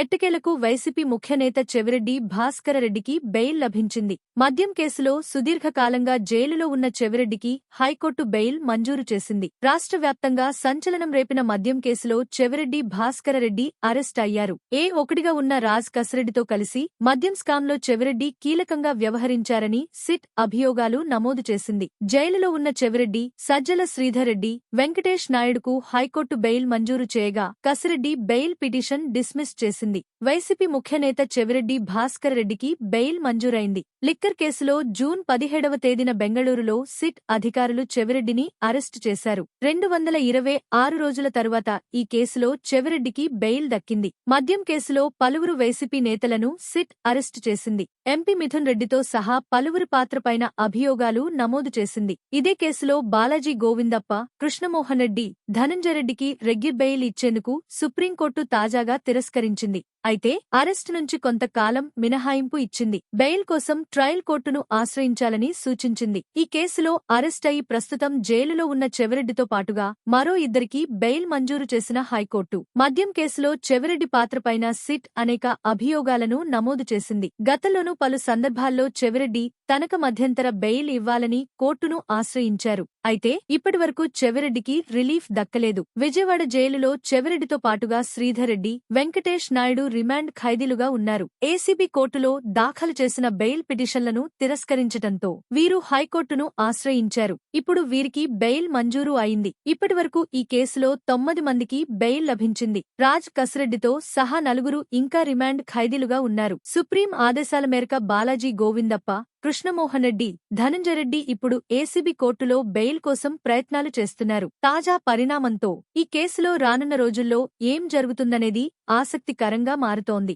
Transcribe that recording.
ఎట్టకేలకు వైసీపీ ముఖ్యనేత చెవిరెడ్డి భాస్కరరెడ్డికి బెయిల్ లభించింది. మద్యం కేసులో సుదీర్ఘకాలంగా జైలులో ఉన్న చెవిరెడ్డికి హైకోర్టు బెయిల్ మంజూరు చేసింది. రాష్ట్ర వ్యాప్తంగా సంచలనం రేపిన మద్యం కేసులో చెవిరెడ్డి భాస్కరరెడ్డి అరెస్ట్ అయ్యారు. ఏ ఒకటిగా ఉన్న రాజ్ కసిరెడ్డితో కలిసి మద్యం స్కామ్లో చెవిరెడ్డి కీలకంగా వ్యవహరించారని సిట్ అభియోగాలు నమోదు చేసింది. జైలులో ఉన్న చెవిరెడ్డి సజ్జల శ్రీధరెడ్డి వెంకటేష్ నాయుడుకు హైకోర్టు బెయిల్ మంజూరు చేయగా కసిరెడ్డి బెయిల్ పిటిషన్ డిస్మిస్ చేసింది. వైసీపీ ముఖ్యనేత చెవిరెడ్డి భాస్కర్ రెడ్డికి బెయిల్ మంజూరైంది. లిక్కర్ కేసులో జూన్ పదిహేడవ తేదీన బెంగళూరులో సిట్ అధికారులు చెవిరెడ్డిని అరెస్టు చేశారు. రెండు వందల ఇరవై ఆరు రోజుల తరువాత ఈ కేసులో చెవిరెడ్డికి బెయిల్ దక్కింది. మద్యం కేసులో పలువురు వైసీపీ నేతలను సిట్ అరెస్టు చేసింది. ఎంపీ మిథున్ రెడ్డితో సహా పలువురు పాత్రపైన అభియోగాలు నమోదు చేసింది. ఇదే కేసులో బాలాజీ గోవిందప్ప కృష్ణమోహన్ రెడ్డి ధనంజయరెడ్డికి రెగ్యులర్ బెయిల్ ఇచ్చేందుకు సుప్రీంకోర్టు తాజాగా తిరస్కరించింది. అయితే అరెస్ట్ నుంచి కొంతకాలం మినహాయింపు ఇచ్చింది. బెయిల్ కోసం ట్రయల్ కోర్టును ఆశ్రయించాలని సూచించింది. ఈ కేసులో అరెస్ట్ అయి ప్రస్తుతం జైలులో ఉన్న చెవిరెడ్డితో పాటుగా మరో ఇద్దరికి బెయిల్ మంజూరు చేసిన హైకోర్టు. మద్యం కేసులో చెవిరెడ్డి పాత్రపైన సిట్ అనేక అభియోగాలను నమోదు చేసింది. గతంలోనూ పలు సందర్భాల్లో చెవిరెడ్డి తనక మధ్యంతర బెయిల్ ఇవ్వాలని కోర్టును ఆశ్రయించారు. అయితే ఇప్పటివరకు చెవిరెడ్డికి రిలీఫ్ దక్కలేదు. విజయవాడ జైలులో చెవిరెడ్డితో పాటుగా శ్రీధరెడ్డి వెంకటేష్ నాయుడు రిమాండ్ ఖైదీలుగా ఉన్నారు. ఏసీబీ కోర్టులో దాఖలు చేసిన బెయిల్ పిటిషన్లను తిరస్కరించటంతో వీరు హైకోర్టును ఆశ్రయించారు. ఇప్పుడు వీరికి బెయిల్ మంజూరు అయింది. ఇప్పటివరకు ఈ కేసులో తొమ్మిది మందికి బెయిల్ లభించింది. రాజ్ కస్రెడ్డితో సహా నలుగురు ఇంకా రిమాండ్ ఖైదీలుగా ఉన్నారు. సుప్రీం ఆదేశాల మేరకు బాలాజీ గోవిందప్ప కృష్ణమోహన్ రెడ్డి ధనంజయరెడ్డి ఇప్పుడు ఏసీబీ కోర్టులో బెయిల్ కోసం ప్రయత్నాలు చేస్తున్నారు. తాజా పరిణామంతో ఈ కేసులో రానున్న రోజుల్లో ఏం జరుగుతుందనేది ఆసక్తికరంగా మారుతోంది.